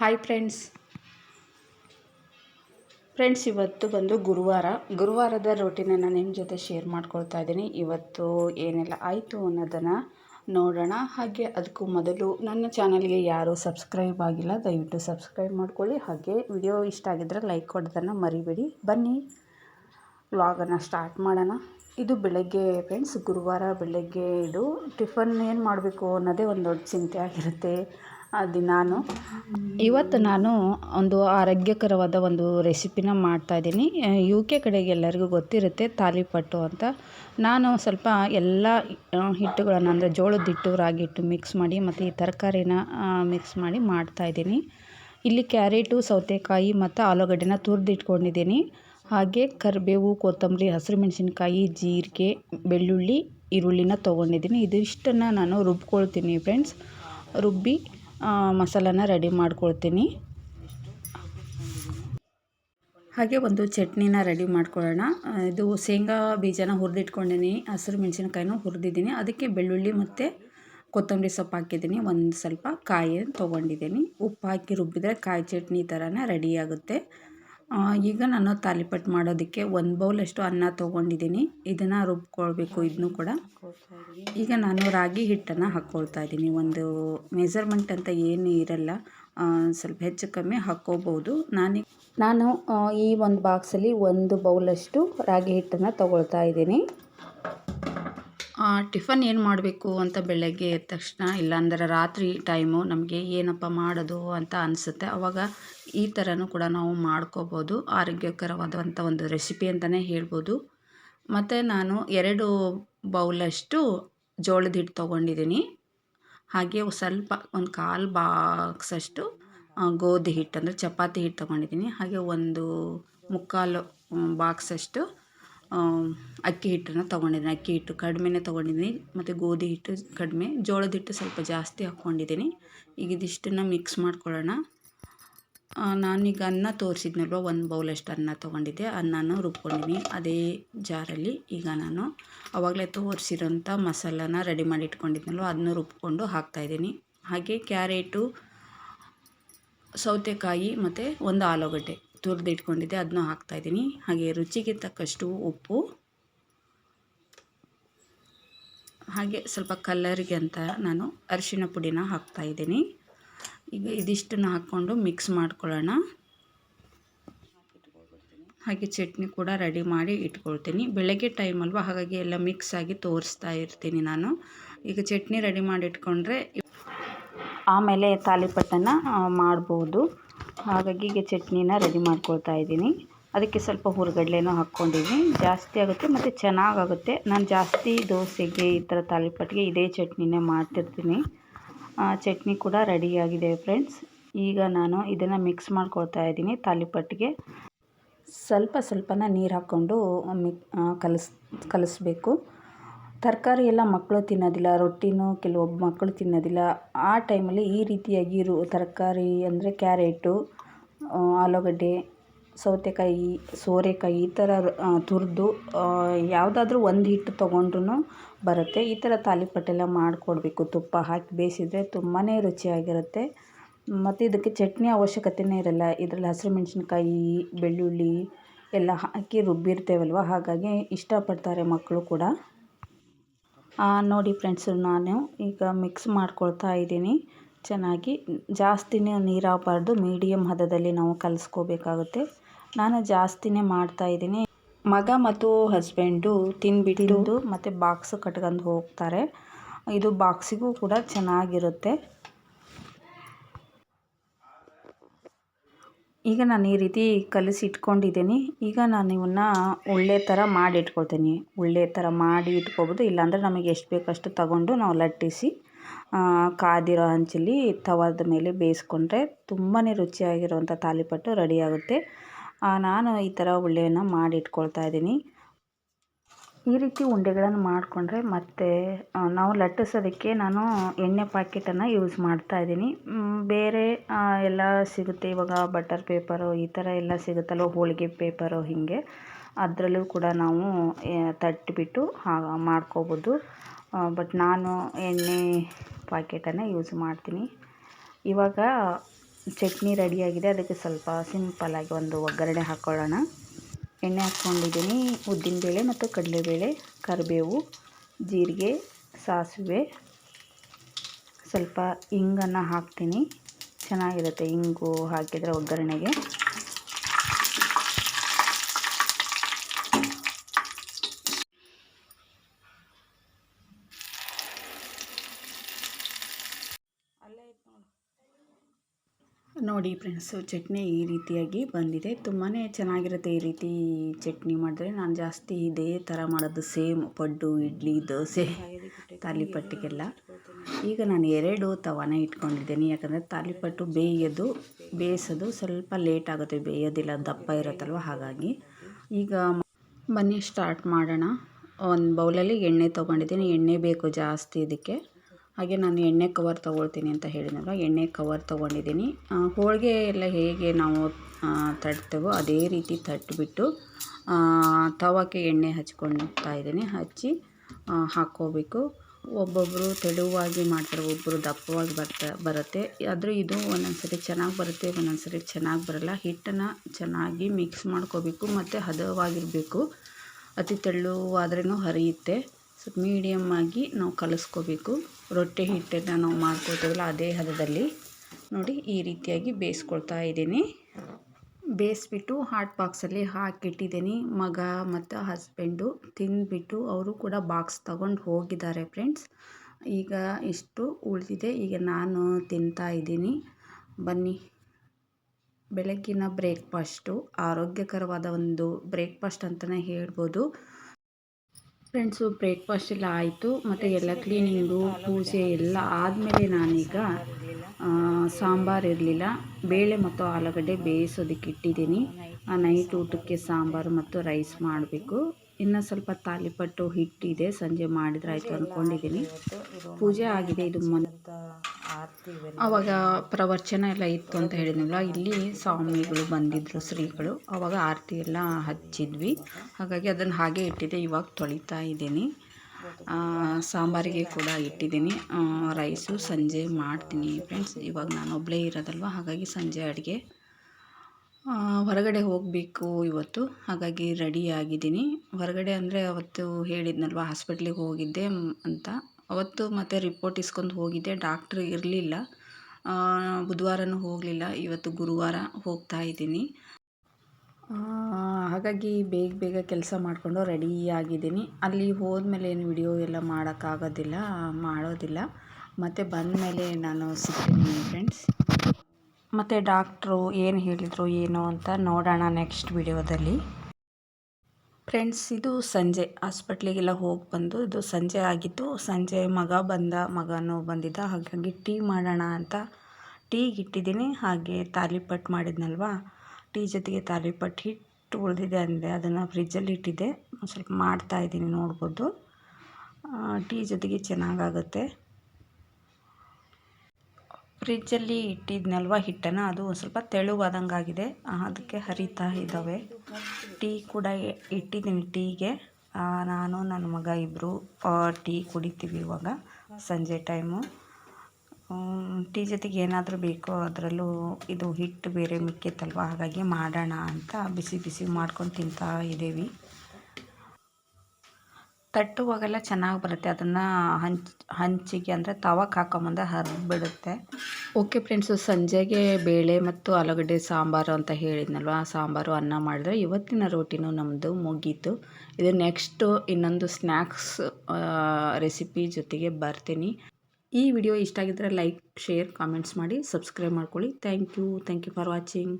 Hi friends friends ಇವತ್ತು ಬಂದು ಗುರುವಾರ. ಗುರುವಾರದ ರೋಟಿನ ನಿಮ್ಮ ಜೊತೆ ಶೇರ್ ಮಾಡ್ಕೊಳ್ತಾ ಇದ್ದೀನಿ ಇವತ್ತು ಏನೆಲ್ಲ ಆಯಿತು ಅನ್ನೋದನ್ನು ನೋಡೋಣ. ಹಾಗೆ ಅದಕ್ಕೂ ಮೊದಲು ನನ್ನ ಚಾನಲ್ಗೆ ಯಾರೂ ಸಬ್ಸ್ಕ್ರೈಬ್ ಆಗಿಲ್ಲ, ದಯವಿಟ್ಟು ಸಬ್ಸ್ಕ್ರೈಬ್ ಮಾಡ್ಕೊಳ್ಳಿ. ಹಾಗೆ ವಿಡಿಯೋ ಇಷ್ಟ ಆಗಿದ್ದರೆ ಲೈಕ್ ಕೊಡೋದನ್ನು ಮರಿಬೇಡಿ. ಬನ್ನಿ ವ್ಲಾಗನ್ನು ಸ್ಟಾರ್ಟ್ ಮಾಡೋಣ. ಇದು ಬೆಳಗ್ಗೆ ಫ್ರೆಂಡ್ಸ್ ಗುರುವಾರ ಬೆಳಗ್ಗೆ ಇದು ಟಿಫನ್ ಏನು ಮಾಡಬೇಕು ಅನ್ನೋದೇ ಒಂದು ದೊಡ್ಡ ಚಿಂತೆ ಆಗಿರುತ್ತೆ. ದಿನಾನು ಇವತ್ತು ನಾನು ಒಂದು ಆರೋಗ್ಯಕರವಾದ ಒಂದು ರೆಸಿಪಿನ ಮಾಡ್ತಾಯಿದ್ದೀನಿ ಯು ಕೆ ಕಡೆಗೆ ಎಲ್ಲರಿಗೂ ಗೊತ್ತಿರುತ್ತೆ ತಾಲಿಪಟ್ಟು ಅಂತ. ನಾನು ಸ್ವಲ್ಪ ಎಲ್ಲ ಹಿಟ್ಟುಗಳನ್ನು ಅಂದರೆ ಜೋಳದ ಹಿಟ್ಟು ರಾಗಿ ಹಿಟ್ಟು ಮಿಕ್ಸ್ ಮಾಡಿ ಮತ್ತು ಈ ತರಕಾರಿನ ಮಿಕ್ಸ್ ಮಾಡಿ ಮಾಡ್ತಾಯಿದ್ದೀನಿ ಇಲ್ಲಿ ಕ್ಯಾರೆಟು ಸೌತೆಕಾಯಿ ಮತ್ತು ಆಲೂಗಡ್ಡೆನ ತುರಿದಿಟ್ಕೊಂಡಿದ್ದೀನಿ. ಹಾಗೆ ಕರಿಬೇವು ಕೊತ್ತಂಬರಿ ಹಸಿರು ಮೆಣಸಿನ್ಕಾಯಿ ಜೀರಿಗೆ ಬೆಳ್ಳುಳ್ಳಿ ಈರುಳ್ಳಿನ ತೊಗೊಂಡಿದ್ದೀನಿ. ಇದಿಷ್ಟನ್ನು ನಾನು ರುಬ್ಕೊಳ್ತೀನಿ ಫ್ರೆಂಡ್ಸ್ ರುಬ್ಬಿ ಮಸಾಲಾನ ರೆಡಿ ಮಾಡ್ಕೊಳ್ತೀನಿ. ಹಾಗೆ ಒಂದು ಚಟ್ನಿನ ರೆಡಿ ಮಾಡ್ಕೊಳ್ಳೋಣ. ಇದು ಶೇಂಗಾ ಬೀಜನ ಹುರಿದಿಟ್ಕೊಂಡಿನಿ ಹಸಿರು ಮೆಣಸಿನ್ಕಾಯಿನೂ ಹುರಿದಿದ್ದೀನಿ. ಅದಕ್ಕೆ ಬೆಳ್ಳುಳ್ಳಿ ಮತ್ತು ಕೊತ್ತಂಬರಿ ಸೊಪ್ಪು ಹಾಕಿದ್ದೀನಿ. ಒಂದು ಸ್ವಲ್ಪ ಕಾಯಿ ತೊಗೊಂಡಿದ್ದೀನಿ. ಉಪ್ಪು ಹಾಕಿ ರುಬ್ಬಿದ್ರೆ ಕಾಯಿ ಚಟ್ನಿ ಥರನೇ ರೆಡಿ ಆಗುತ್ತೆ. ಈಗ ನಾನು ತಾಲಿಪಟ್ಟು ಮಾಡೋದಕ್ಕೆ ಒಂದು ಬೌಲಷ್ಟು ಅನ್ನ ತೊಗೊಂಡಿದ್ದೀನಿ. ಇದನ್ನು ರುಬ್ಕೊಳ್ಬೇಕು ಇದನ್ನು ಕೂಡ. ಈಗ ನಾನು ರಾಗಿ ಹಿಟ್ಟನ್ನು ಹಾಕ್ಕೊಳ್ತಾ ಇದ್ದೀನಿ. ಒಂದು ಮೆಜರ್ಮೆಂಟ್ ಅಂತ ಏನು ಇರಲ್ಲ. ಸ್ವಲ್ಪ ಹೆಚ್ಚು ಕಮ್ಮಿ ಹಾಕ್ಕೋಬೋದು ನಾನು ನಾನು ಈ ಒಂದು ಬಾಕ್ಸಲ್ಲಿ ಒಂದು ಬೌಲಷ್ಟು ರಾಗಿ ಹಿಟ್ಟನ್ನು ತೊಗೊಳ್ತಾ ಇದ್ದೀನಿ. ಟಿಫನ್ ಏನು ಮಾಡಬೇಕು ಅಂತ ಬೆಳಗ್ಗೆ ಎದ್ದ ತಕ್ಷಣ, ಇಲ್ಲಾಂದ್ರೆ ರಾತ್ರಿ ಟೈಮು ನಮಗೆ ಏನಪ್ಪ ಮಾಡೋದು ಅಂತ ಅನಿಸುತ್ತೆ. ಆವಾಗ ಈ ಥರನೂ ಕೂಡ ನಾವು ಮಾಡ್ಕೋಬೋದು. ಆರೋಗ್ಯಕರವಾದಂಥ ಒಂದು ರೆಸಿಪಿ ಅಂತಲೇ ಹೇಳ್ಬೋದು. ಮತ್ತು ನಾನು ಎರಡು ಬೌಲಷ್ಟು ಜೋಳದ ಹಿಟ್ಟು ತೊಗೊಂಡಿದ್ದೀನಿ. ಹಾಗೆ ಸ್ವಲ್ಪ ಒಂದು ಕಾಲು ಬಾಕ್ಸಷ್ಟು ಗೋಧಿ ಹಿಟ್ಟು ಅಂದರೆ ಚಪಾತಿ ಹಿಟ್ಟು ತೊಗೊಂಡಿದ್ದೀನಿ. ಹಾಗೆ ಒಂದು ಮುಕ್ಕಾಲು ಬಾಕ್ಸಷ್ಟು ಅಕ್ಕಿ ಹಿಟ್ಟನ್ನು ತೊಗೊಂಡಿದ್ದೀನಿ. ಅಕ್ಕಿ ಹಿಟ್ಟು ಕಡಿಮೆನೇ ತೊಗೊಂಡಿದ್ದೀನಿ. ಮತ್ತು ಗೋಧಿ ಹಿಟ್ಟು ಕಡಿಮೆ. ಜೋಳದ ಹಿಟ್ಟು ಸ್ವಲ್ಪ ಜಾಸ್ತಿ ಹಾಕ್ಕೊಂಡಿದ್ದೀನಿ. ಈಗ ಇದಿಷ್ಟನ್ನು ಮಿಕ್ಸ್ ಮಾಡ್ಕೊಳ್ಳೋಣ. ನಾನೀಗ ಅನ್ನ ತೋರಿಸಿದ್ನಲ್ವ? ಒಂದು ಬೌಲಷ್ಟು ಅನ್ನ ತೊಗೊಂಡಿದ್ದೆ. ಅನ್ನನ ರುಬ್ಕೊಂಡಿದ್ದೀನಿ. ಅದೇ ಜಾರಲ್ಲಿ ಈಗ ನಾನು ಆವಾಗಲೇ ತೋರಿಸಿರೋಂಥ ಮಸಾಲಾನ ರೆಡಿ ಮಾಡಿ ಇಟ್ಕೊಂಡಿದ್ನಲ್ವ? ಅದನ್ನ ರುಬ್ಕೊಂಡು ಹಾಕ್ತಾಯಿದ್ದೀನಿ ಹಾಗೆ ಕ್ಯಾರೆಟು, ಸೌತೆಕಾಯಿ ಮತ್ತು ಒಂದು ಆಲೂಗಡ್ಡೆ. ತುರಿದು ಇಟ್ಕೊಂಡಿದ್ದೆ ಅದನ್ನು ಹಾಕ್ತಾಯಿದ್ದೀನಿ ಹಾಗೆ ರುಚಿಗೆ ತಕ್ಕಷ್ಟು ಉಪ್ಪು. ಹಾಗೆ ಸ್ವಲ್ಪ ಕಲ್ಲರಿಗೆ ಅಂತ ನಾನು ಅರಿಶಿನ ಪುಡಿನ ಹಾಕ್ತಾಯಿದ್ದೀನಿ ಈಗ ಇದಿಷ್ಟನ್ನು ಹಾಕ್ಕೊಂಡು ಮಿಕ್ಸ್ ಮಾಡ್ಕೊಳ್ಳೋಣ. ಹಾಗೆ ಚಟ್ನಿ ಕೂಡ ರೆಡಿ ಮಾಡಿ ಇಟ್ಕೊಳ್ತೀನಿ. ಬೆಳಗ್ಗೆ ಟೈಮ್ ಅಲ್ವಾ, ಹಾಗಾಗಿ ಎಲ್ಲ ಮಿಕ್ಸ್ ಆಗಿ ತೋರಿಸ್ತಾ ಇರ್ತೀನಿ ನಾನು. ಈಗ ಚಟ್ನಿ ರೆಡಿ ಮಾಡಿ ಇಟ್ಕೊಂಡ್ರೆ ಆಮೇಲೆ ತಾಲಿಪಟ್ಟನ್ನು ಮಾಡ್ಬೋದು. ಹಾಗಾಗಿ ಈಗ ಚಟ್ನಿನ ರೆಡಿ ಮಾಡ್ಕೊಳ್ತಾ ಇದ್ದೀನಿ. ಅದಕ್ಕೆ ಸ್ವಲ್ಪ ಹುರ್ಗಡ್ಲೆನೂ ಹಾಕ್ಕೊಂಡಿದ್ದೀನಿ ಜಾಸ್ತಿ ಆಗುತ್ತೆ ಮತ್ತು ಚೆನ್ನಾಗಾಗುತ್ತೆ. ನಾನು ಜಾಸ್ತಿ ದೋಸೆಗೆ ಈ ಥರ ತಾಲಿಪಟ್ಟಿಗೆ ಇದೇ ಚಟ್ನಿನೇ ಮಾಡ್ತಿರ್ತೀನಿ. ಚಟ್ನಿ ಕೂಡ ರೆಡಿಯಾಗಿದೆ ಫ್ರೆಂಡ್ಸ್. ಈಗ ನಾನು ಇದನ್ನು ಮಿಕ್ಸ್ ಮಾಡ್ಕೊಳ್ತಾ ಇದ್ದೀನಿ ತಾಲಿಪಟ್ಟಿಗೆ ಸ್ವಲ್ಪ ಸ್ವಲ್ಪನ ನೀರು ಹಾಕ್ಕೊಂಡು ಮಿಕ್ ಕಲಸ್, ಕಲಿಸ್ಬೇಕು. ತರಕಾರಿ ಎಲ್ಲ ಮಕ್ಕಳು ತಿನ್ನೋದಿಲ್ಲ, ರೊಟ್ಟಿನೂ ಕೆಲವೊಬ್ಬ ಮಕ್ಕಳು ತಿನ್ನೋದಿಲ್ಲ. ಆ ಟೈಮಲ್ಲಿ ಈ ರೀತಿಯಾಗಿ ರು ತರಕಾರಿ ಅಂದರೆ ಕ್ಯಾರೆಟು ಆಲೂಗಡ್ಡೆ, ಸೌತೆಕಾಯಿ, ಸೋರೆಕಾಯಿ ಈ ಥರ ತುರಿದು ಯಾವುದಾದ್ರೂ ಒಂದು ಹಿಟ್ಟು ತೊಗೊಂಡ್ರೂ ಬರುತ್ತೆ. ಈ ಥರ ತಾಲಿಪಟ್ಟೆಲ್ಲ ಮಾಡಿಕೊಡ್ಬೇಕು. ತುಪ್ಪ ಹಾಕಿ ಬೇಯಿಸಿದ್ರೆ ತುಂಬಾ ರುಚಿಯಾಗಿರುತ್ತೆ. ಮತ್ತು ಇದಕ್ಕೆ ಚಟ್ನಿ ಅವಶ್ಯಕತೆಯೇ ಇರಲ್ಲ. ಇದರಲ್ಲಿ ಹಸಿರು ಮೆಣಸಿನ್ಕಾಯಿ, ಬೆಳ್ಳುಳ್ಳಿ ಎಲ್ಲ ಹಾಕಿ ರುಬ್ಬಿರ್ತೇವಲ್ವ? ಹಾಗಾಗಿ ಇಷ್ಟಪಡ್ತಾರೆ ಮಕ್ಕಳು ಕೂಡ. ನೋಡಿ ಫ್ರೆಂಡ್ಸು ನಾನು ಈಗ ಮಿಕ್ಸ್ ಮಾಡ್ಕೊಳ್ತಾ ಇದ್ದೀನಿ. ಚೆನ್ನಾಗಿ ಜಾಸ್ತಿನೇ ನೀರಾಗಬಾರ್ದು ಮೀಡಿಯಮ್ ಹದದಲ್ಲಿ ನಾವು ಕಲಿಸ್ಕೋಬೇಕಾಗುತ್ತೆ. ನಾನು ಜಾಸ್ತಿನೇ ಮಾಡ್ತಾ ಇದ್ದೀನಿ. ಮಗ ಮತ್ತು ಹಸ್ಬೆಂಡು ತಿನ್ಬಿಟ್ಟಿದ್ದು ಮತ್ತು ಬಾಕ್ಸ್ ಕಟ್ಕೊಂಡು ಹೋಗ್ತಾರೆ. ಇದು ಬಾಕ್ಸಿಗೂ ಕೂಡ ಚೆನ್ನಾಗಿರುತ್ತೆ. ಈಗ ನಾನು ಈ ರೀತಿ ಕಲಿಸಿ ಇಟ್ಕೊಂಡಿದ್ದೀನಿ. ಈಗ ನಾನು ಇವನ್ನ ಉಳ್ಳೆ ಥರ ಮಾಡಿ ಇಟ್ಕೊಳ್ತೀನಿ. ಉಳ್ಳೆ ಥರ ಮಾಡಿ ಇಟ್ಕೊಬೋದು. ಇಲ್ಲಾಂದರೆ ನಮಗೆ ಎಷ್ಟು ಬೇಕಷ್ಟು ತಗೊಂಡು ನಾವು ಲಟ್ಟಿಸಿ ಕಾದಿರೋ ಹಂಚಲ್ಲಿ ತವಾದ ಮೇಲೆ ಬೇಯಿಸ್ಕೊಂಡ್ರೆ ತುಂಬಾ ರುಚಿಯಾಗಿರುವಂಥ ತಾಲಿಪಟ್ಟು ರೆಡಿಯಾಗುತ್ತೆ ನಾನು ಈ ಥರ ಉಳ್ಳೆಯನ್ನು ಮಾಡಿ ಇಟ್ಕೊಳ್ತಾ ಇದ್ದೀನಿ. ಈ ರೀತಿ ಉಂಡೆಗಳನ್ನು ಮಾಡಿಕೊಂಡ್ರೆ ಮತ್ತೆ ನಾವು ಲಟ್ಟಿಸೋದಕ್ಕೆ ನಾನು ಎಣ್ಣೆ ಪ್ಯಾಕೆಟನ್ನು ಯೂಸ್ ಮಾಡ್ತಾ ಇದ್ದೀನಿ. ಬೇರೆ ಎಲ್ಲ ಸಿಗುತ್ತೆ. ಇವಾಗ ಬಟರ್ ಪೇಪರು ಈ ಥರ ಎಲ್ಲ ಸಿಗುತ್ತಲ್ವ, ಹೋಳಿಗೆ ಪೇಪರು ಹೀಗೆ. ಅದರಲ್ಲೂ ಕೂಡ ನಾವು ತಟ್ಟಿಬಿಟ್ಟು ಹಾಗೆ ಮಾಡ್ಕೋಬೋದು. ಬಟ್ ನಾನು ಎಣ್ಣೆ ಪ್ಯಾಕೆಟನ್ನು ಯೂಸ್ ಮಾಡ್ತೀನಿ. ಇವಾಗ ಚಟ್ನಿ ರೆಡಿಯಾಗಿದೆ ಅದಕ್ಕೆ ಸ್ವಲ್ಪ ಸಿಂಪಲ್ಲಾಗಿ ಒಂದು ಒಗ್ಗರಣೆ ಹಾಕ್ಕೊಳ್ಳೋಣ ಎಣ್ಣೆ ಹಾಕ್ಕೊಂಡಿದ್ದೀನಿ. ಉದ್ದಿನಬೇಳೆ ಮತ್ತು ಕಡಲೆಬೇಳೆ ಕರಿಬೇವು, ಜೀರಿಗೆ, ಸಾಸಿವೆ. ಸ್ವಲ್ಪ ಇಂಗನ್ನು ಹಾಕ್ತೀನಿ. ಚೆನ್ನಾಗಿರುತ್ತೆ ಹಿಂಗು ಹಾಕಿದರೆ ಒಗ್ಗರಣೆಗೆ. ನೋಡಿ ಫ್ರೆಂಡ್ಸು ಚಟ್ನಿ ಈ ರೀತಿಯಾಗಿ ಬಂದಿದೆ. ತುಂಬಾ ಚೆನ್ನಾಗಿರುತ್ತೆ ಈ ರೀತಿ ಚಟ್ನಿ ಮಾಡಿದ್ರೆ. ನಾನು ಜಾಸ್ತಿ ಇದೇ ಥರ ಮಾಡೋದು ಸೇಮ್ ಪಡ್ಡು, ಇಡ್ಲಿ, ದೋಸೆ ತಾಲಿಪಟ್ಟಿಗೆಲ್ಲ ಈಗ ನಾನು ಎರಡು ತವಾನ ಇಟ್ಕೊಂಡಿದ್ದೀನಿ. ಯಾಕಂದರೆ ತಾಲಿಪಟ್ಟು ಬೇಯೋದು, ಬೇಯಿಸೋದು ಸ್ವಲ್ಪ ಲೇಟ್ ಆಗುತ್ತೆ. ಬೇಯೋದಿಲ್ಲ, ದಪ್ಪ ಇರುತ್ತಲ್ವ? ಹಾಗಾಗಿ ಈಗ ಬನ್ನಿ ಸ್ಟಾರ್ಟ್ ಮಾಡೋಣ. ಒಂದು ಬೌಲಲ್ಲಿ ಎಣ್ಣೆ ತೊಗೊಂಡಿದ್ದೀನಿ. ಎಣ್ಣೆ ಬೇಕು ಜಾಸ್ತಿ ಇದಕ್ಕೆ. ಹಾಗೆ ನಾನು ಎಣ್ಣೆ ಕವರ್ ತೊಗೊಳ್ತೀನಿ ಅಂತ ಹೇಳಿದ್ನಲ್ಲ ಎಣ್ಣೆ ಕವರ್ ತೊಗೊಂಡಿದ್ದೀನಿ. ಹೋಳಿಗೆ ಎಲ್ಲ ಹೇಗೆ ನಾವು ತಟ್ತೇವೋ ಅದೇ ರೀತಿ ತಟ್ಟಿಬಿಟ್ಟು ತವಕ್ಕೆ ಎಣ್ಣೆ ಹಚ್ಕೊಳ್ತಾ ಇದ್ದೀನಿ. ಹಚ್ಚಿ ಹಾಕ್ಕೋಬೇಕು. ಒಬ್ಬೊಬ್ಬರು ತೆಳುವಾಗಿ ಮಾಡ್ತಾರೆ ಒಬ್ಬರು ದಪ್ಪವಾಗಿ ಬರ್ತಾ, ಬರುತ್ತೆ. ಆದರೆ ಇದು ಒಂದೊಂದು ಸರಿ ಚೆನ್ನಾಗಿ ಬರುತ್ತೆ ಒಂದೊಂದು ಸರಿ ಚೆನ್ನಾಗಿ ಬರಲ್ಲ. ಹಿಟ್ಟನ್ನು ಚೆನ್ನಾಗಿ ಮಿಕ್ಸ್ ಮಾಡ್ಕೋಬೇಕು, ಮತ್ತು ಹದವಾಗಿರಬೇಕು. ಅತಿ ತೆಳುವಾದ್ರೂ ಹರಿಯುತ್ತೆ. ಸ್ವಲ್ಪ ಮೀಡಿಯಮ್ ಆಗಿ ನಾವು ಕಲಿಸ್ಕೋಬೇಕು. ರೊಟ್ಟಿ ಹಿಟ್ಟನ್ನು ನಾವು ಮಾಡ್ಕೊಳ್ತೀವಲ್ಲ ಅದೇ ಹದದಲ್ಲಿ. ನೋಡಿ, ಈ ರೀತಿಯಾಗಿ ಬೇಯಿಸ್ಕೊಳ್ತಾ ಇದ್ದೀನಿ. ಬೇಯಿಸ್ಬಿಟ್ಟು ಹಾಟ್ ಬಾಕ್ಸಲ್ಲಿ ಹಾಕಿಟ್ಟಿದ್ದೀನಿ ಮಗ ಮತ್ತು ಹಸ್ಬೆಂಡು ತಿಂದುಬಿಟ್ಟು ಅವರು ಕೂಡ ಬಾಕ್ಸ್ ತಗೊಂಡು ಹೋಗಿದ್ದಾರೆ ಫ್ರೆಂಡ್ಸ್ ಈಗ ಇಷ್ಟು ಉಳಿದಿದೆ. ಈಗ ನಾನು ತಿಂತಾ ಇದ್ದೀನಿ. ಬನ್ನಿ. ಬೆಳಗ್ಗಿನ ಬ್ರೇಕ್ಫಾಸ್ಟು ಆರೋಗ್ಯಕರವಾದ ಒಂದು ಬ್ರೇಕ್ಫಾಸ್ಟ್ ಅಂತಲೇ ಹೇಳ್ಬೋದು. ಫ್ರೆಂಡ್ಸು ಬ್ರೇಕ್ಫಾಸ್ಟ್ ಎಲ್ಲ ಆಯಿತು, ಮತ್ತು ಎಲ್ಲ ಕ್ಲೀನಿಂಗು ಪೂಜೆ ಎಲ್ಲ ಆದಮೇಲೆ ನಾನೀಗ ಸಾಂಬಾರು ಇರಲಿಲ್ಲ. ಬೇಳೆ ಮತ್ತು ಆಲೂಗಡ್ಡೆ ಬೇಯಿಸೋದಕ್ಕೆ ಇಟ್ಟಿದ್ದೀನಿ. ನೈಟ್ ಊಟಕ್ಕೆ ಸಾಂಬಾರು ಮತ್ತು ರೈಸ್ ಮಾಡಬೇಕು. ಇನ್ನು ಸ್ವಲ್ಪ ತಾಲಿಪಟ್ಟು ಹಿಟ್ಟಿದೆ ಸಂಜೆ ಮಾಡಿದ್ರೆ ಆಯಿತು ಅಂದ್ಕೊಂಡಿದ್ದೀನಿ ಪೂಜೆ ಆಗಿದೆ ಇದು ಆವಾಗ ಪ್ರವಚನ ಎಲ್ಲ ಇತ್ತು ಅಂತ ಹೇಳಿದ್ನಲ್ಲ ಇಲ್ಲಿ ಸ್ವಾಮಿಗಳು ಬಂದಿದ್ದರು ಶ್ರೀಗಳು. ಆವಾಗ ಆರತಿ ಎಲ್ಲ ಹಚ್ಚಿದ್ವಿ. ಹಾಗಾಗಿ ಅದನ್ನು ಹಾಗೆ ಇಟ್ಟಿದ್ದೆ ಇವಾಗ ತೊಳಿತಾ ಇದ್ದೀನಿ. ಸಾಂಬಾರಿಗೆ ಕೂಡ ಇಟ್ಟಿದ್ದೀನಿ. ರೈಸು ಸಂಜೆ ಮಾಡ್ತೀನಿ ಫ್ರೆಂಡ್ಸ್ ಇವಾಗ ನಾನು ಒಬ್ಬಳೇ ಇರೋದಲ್ವ ಹಾಗಾಗಿ ಸಂಜೆ ಅಡುಗೆ ಹೊರಗಡೆ ಹೋಗಬೇಕು ಇವತ್ತು, ಹಾಗಾಗಿ ರೆಡಿ ಆಗಿದ್ದೀನಿ. ಹೊರಗಡೆ ಅಂದರೆ ಅವತ್ತು ಹೇಳಿದ್ನಲ್ವ ಹಾಸ್ಪಿಟ್ಲಿಗೆ ಹೋಗಿದ್ದೆ ಅಂತ. ಅವತ್ತು ಮತ್ತೆ ರಿಪೋರ್ಟ್ ಇಸ್ಕೊಂಡು ಹೋಗಿದ್ದೆ ಡಾಕ್ಟ್ರ್ ಇರಲಿಲ್ಲ. ಬುಧವಾರನೂ ಹೋಗಲಿಲ್ಲ, ಇವತ್ತು ಗುರುವಾರ ಹೋಗ್ತಾ ಇದ್ದೀನಿ. ಹಾಗಾಗಿ ಬೇಗ ಬೇಗ ಕೆಲಸ ಮಾಡಿಕೊಂಡು ರೆಡಿ ಆಗಿದ್ದೀನಿ. ಅಲ್ಲಿ ಹೋದ್ಮೇಲೆ ಏನು ವಿಡಿಯೋ ಎಲ್ಲ ಮಾಡೋಕ್ಕಾಗೋದಿಲ್ಲ, ಮಾಡೋದಿಲ್ಲ. ಮತ್ತು ಬಂದಮೇಲೆ ನಾನು ಸಿಗ್ತೀನಿ ಫ್ರೆಂಡ್ಸ್ ಮತ್ತು ಡಾಕ್ಟ್ರು ಏನು ಹೇಳಿದರು ಏನು ಅಂತ ನೋಡೋಣ ನೆಕ್ಸ್ಟ್ ವಿಡಿಯೋದಲ್ಲಿ. ಫ್ರೆಂಡ್ಸ್ ಇದು ಸಂಜೆ. ಹಾಸ್ಪಿಟ್ಲಿಗೆಲ್ಲ ಹೋಗಿ ಬಂದು ಇದು ಸಂಜೆ ಆಗಿತ್ತು. ಸಂಜೆ ಮಗ ಬಂದ, ಮಗನೂ ಬಂದಿದ್ದ. ಹಾಗಾಗಿ ಟೀ ಮಾಡೋಣ ಅಂತ ಟೀಗೆ ಇಟ್ಟಿದ್ದೀನಿ. ಹಾಗೆ ತಾಲಿಪಟ್ಟು ಮಾಡಿದ್ನಲ್ವ? ಟೀ ಜೊತೆಗೆ ತಾಲಿಪಟ್ಟು ಹಿಟ್ಟು ಉಳಿದಿದೆ ಅಂದೆ. ಅದನ್ನು ಫ್ರಿಜ್ಜಲ್ಲಿ ಇಟ್ಟಿದ್ದೆ. ಸ್ವಲ್ಪ ಮಾಡ್ತಾಯಿದ್ದೀನಿ ನೋಡ್ಬೋದು. ಟೀ ಜೊತೆಗೆ ಚೆನ್ನಾಗಾಗುತ್ತೆ. ಫ್ರಿಜ್ಜಲ್ಲಿ ಇಟ್ಟಿದ್ನಲ್ವ ಹಿಟ್ಟನ್ನು ಅದು ಸ್ವಲ್ಪ ತೆಳುವಾದಂಗಾಗಿದೆ. ಅದಕ್ಕೆ ಹರಿತಾ ಇದ್ದಾವೆ. ಟೀ ಕೂಡ ಇಟ್ಟಿದ್ದೀನಿ ಟೀಗೆ. ನಾನು, ನನ್ನ ಮಗ ಇಬ್ಬರು ಟೀ ಕುಡಿತೀವಿ ಇವಾಗ ಸಂಜೆ ಟೈಮು. ಟೀ ಜೊತೆಗೆ ಏನಾದರೂ ಬೇಕೋ ಅದರಲ್ಲೂ ಇದು ಹಿಟ್ಟು ಬೇರೆ ಮಿಕ್ಕಿತ್ತಲ್ವ? ಹಾಗಾಗಿ ಮಾಡೋಣ ಅಂತ ಬಿಸಿ ಬಿಸಿ ಮಾಡ್ಕೊಂಡು ತಿಂತಾ ಇದ್ದೀವಿ. ತಟ್ಟುವಾಗೆಲ್ಲ ಚೆನ್ನಾಗಿ ಬರುತ್ತೆ. ಅದನ್ನು ಹಂಚ್, ಹಂಚಿಗೆ ಅಂದರೆ ತವಕ್ಕೆ ಹಾಕೊಂಬಂದ್ರೆ ಹರಿದ್ಬಿಡುತ್ತೆ. ಓಕೆ ಫ್ರೆಂಡ್ಸು ಸಂಜೆಗೆ ಬೇಳೆ ಮತ್ತು ಆಲೂಗಡ್ಡೆ ಸಾಂಬಾರು ಅಂತ ಹೇಳಿದ್ನಲ್ವ? ಸಾಂಬಾರು ಅನ್ನ ಮಾಡಿದ್ರೆ ಇವತ್ತಿನ ರೋಟಿನೂ ನಮ್ಮದು ಮುಗೀತು. ಇದು ನೆಕ್ಸ್ಟು ಇನ್ನೊಂದು ಸ್ನ್ಯಾಕ್ಸ್ ರೆಸಿಪಿ ಜೊತೆಗೆ ಬರ್ತೀನಿ. ಈ ವಿಡಿಯೋ ಇಷ್ಟ ಆಗಿದ್ದರೆ ಲೈಕ್ ಶೇರ್ ಕಾಮೆಂಟ್ಸ್ ಮಾಡಿ ಸಬ್ಸ್ಕ್ರೈಬ್ ಮಾಡ್ಕೊಳ್ಳಿ. Thank you thank you for watching